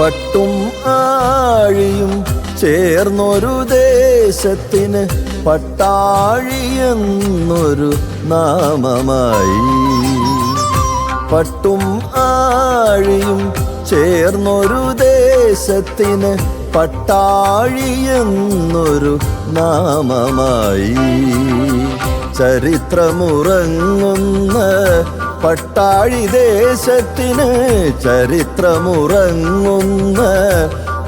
പട്ടും ആഴിയും ചേർന്നൊരു ദേശത്തിന് പട്ടാഴി എന്നൊരു നാമമായി. പട്ടും ആഴിയും ചേർന്നൊരു ദേശത്തിന് പട്ടാഴി എന്നൊരു നാമമായി. ചരിത്രമുറങ്ങുന്ന പട്ടാഴി ദേശത്തിന് ചരിത്രമുറങ്ങുന്ന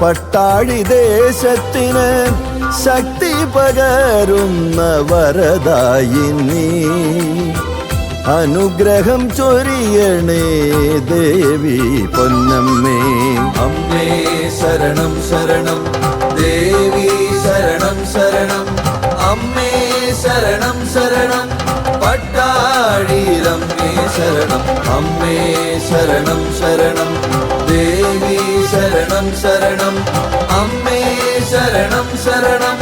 പട്ടാഴി ദേശത്തിന് ശക്തി പകരുന്ന വരതായി നീ. അനുഗ്രഹം ചൊരിയണേ ദേവി പൊന്നമ്മേ. അമ്മേ ശരണം ശരണം. ദേവി ശരണം ശരണം. അമ്മേ ശരണം ശരണം. പട്ടാഴിരമ്മേ ശരണം. അമ്മേ ശരണം ശരണം. ദേവി ശരണം ശരണം. അമ്മേ ശരണം ശരണം.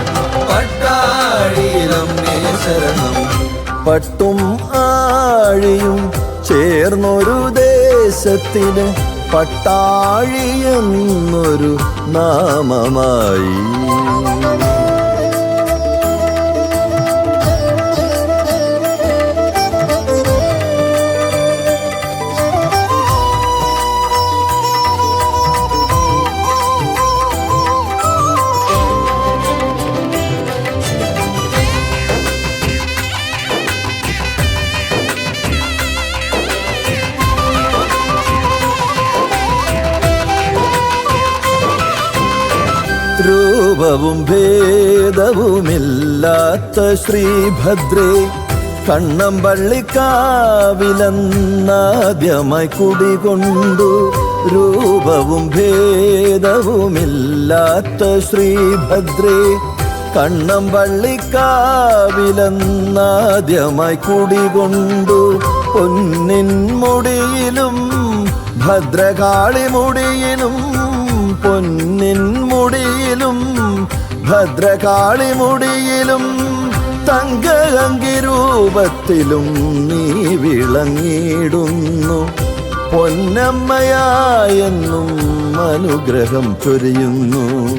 പട്ടാഴിയിലമ്മേ ശരണം. പട്ടും ആഴിയും ചേർന്നൊരു ദേശത്തിന് പട്ടാഴി എന്നൊരു നാമമായി. രൂപവും ഭേദവുമില്ലാത്ത ശ്രീഭദ്രേ കണ്ണം പള്ളിക്കാവിലെന്നാദ്യമായി കുടികൊണ്ടു. രൂപവും ഭേദവുമില്ലാത്ത ശ്രീഭദ്രേ കണ്ണം പള്ളിക്കാവിലെന്നാദ്യമായി കുടികൊണ്ടു. പൊന്നിൻ മുടിയിലും ഭദ്രകാളി മുടിയിലും പൊന്നിൻ മുടിയിലും ഭദ്രകാളി മുടിയിലും തങ്കഅങ്കി രൂപത്തിലും നീ വിളങ്ങിയിടുന്നു. പൊന്നമ്മയായെന്നും അനുഗ്രഹം ചൊരിയുന്നു.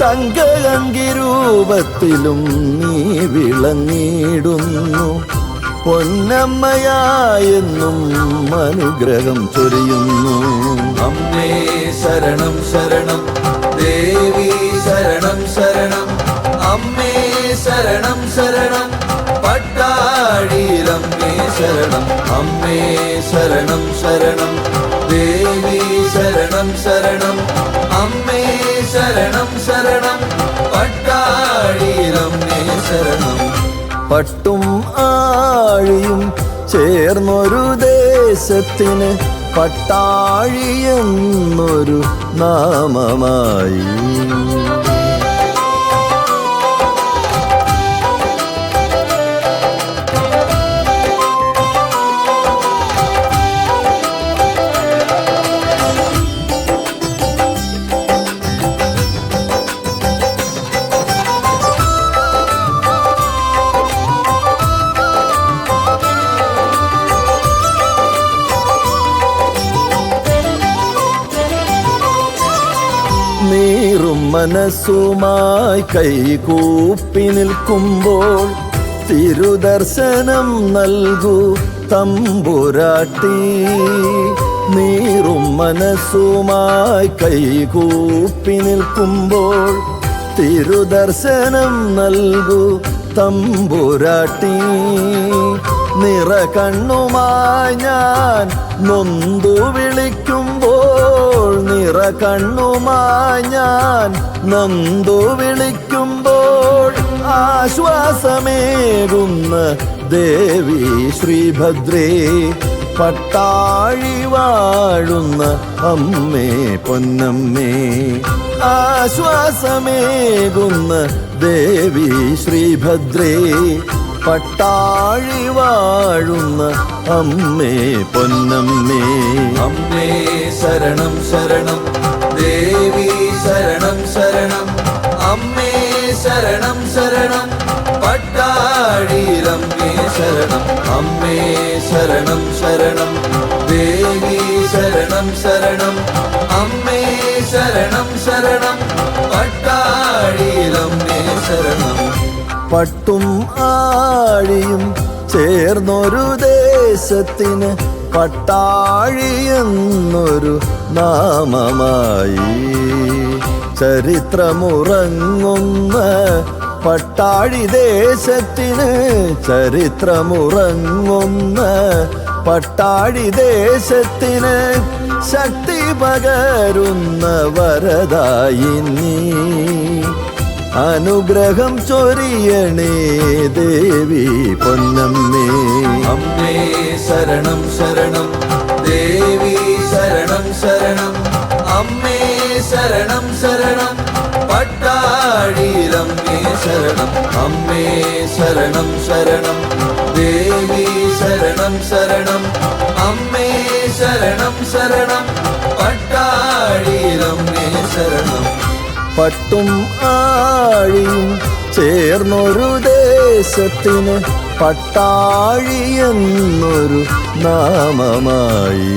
തങ്കഅങ്കിരൂപത്തിലും നീ വിളങ്ങിയിടുന്നു. പൊന്നമ്മയായെന്നും അനുഗ്രഹം ചൊരിയുന്നു. അമ്മേ ശരണം ശരണം. ദേവി ശരണം ശരണം. അമ്മേ ശരണം ശരണം. പട്ടാഴിയിലമ്മേ ശരണം. അമ്മേ ശരണം ശരണം. ദേവി ശരണം ശരണം. അമ്മേ ശരണം ശരണം. പട്ടാഴിയിലമ്മേ ശരണം. പട്ടും ആഴിയും ചേർന്നൊരു ദേശത്തിന് പട്ടാഴി എന്നൊരു നാമമായി. നീറും മനസ്സുമായി കൈകൂപ്പി നിൽക്കുമ്പോൾ തിരുദർശനം നൽകൂ തമ്പുരാട്ടി. നീറും മനസ്സുമായി കൈകൂപ്പി നിൽക്കുമ്പോൾ തിരുദർശനം നൽകൂ തമ്പുരാട്ടി. നിറ കണ്ണുമായി ഞാൻ നൊന്തു വിളിക്കുമ്പോൾ നിറ കണ്ണുമായി ഞാൻ നൊന്തു വിളിക്കുമ്പോൾ ആശ്വാസമേകുന്ന ദേവി ശ്രീഭദ്രേ പട്ടാഴി വാഴുന്ന അമ്മേ പൊന്നമ്മേ. ആശ്വാസമേകുന്ന ദേവി ശ്രീഭദ്രേ പട്ടാഴി വാഴുന്ന അമ്മേ പൊന്നമ്മേ. അമ്മേ ശരണം ശരണം. ദേവി ശരണം ശരണം. അമ്മേ ശരണം ശരണം. പട്ടാഴിയിലമ്മേ ശരണം. അമ്മേ ശരണം ശരണം. ദേവി ശരണം ശരണം. അമ്മേ ശരണം ശരണം. പട്ടാഴിയിലമ്മേ ശരണം. പട്ടും ആഴിയും ചേർന്നൊരു ദേശത്തിന് പട്ടാഴി എന്നൊരു നാമമായി. ചരിത്രമുറങ്ങുന്ന പട്ടാഴി ദേശത്തിന് ചരിത്രമുറങ്ങുന്ന പട്ടാഴി ദേശത്തിന് ശക്തി പകരുന്ന വരദായിനി. അനുഗ്രഹം ചൊരിയണേ ദേവി പൊന്നമ്മേ. അമ്മേ ശരണം ശരണം. ദേവി ശരണം ശരണം. അമ്മേ ശരണം ശരണം. പട്ടാഴിയിലമ്മേ ശരണം. അമ്മേ ശരണം ശരണം. ദേവി ശരണം ശരണം. അമ്മേ ശരണം ശരണം. പട്ടാഴിയിലമ്മേ ശരണം. പട്ടും ആഴിയും ചേർന്നൊരു ദേശത്തിന് പട്ടാഴി എന്നൊരു നാമമായി.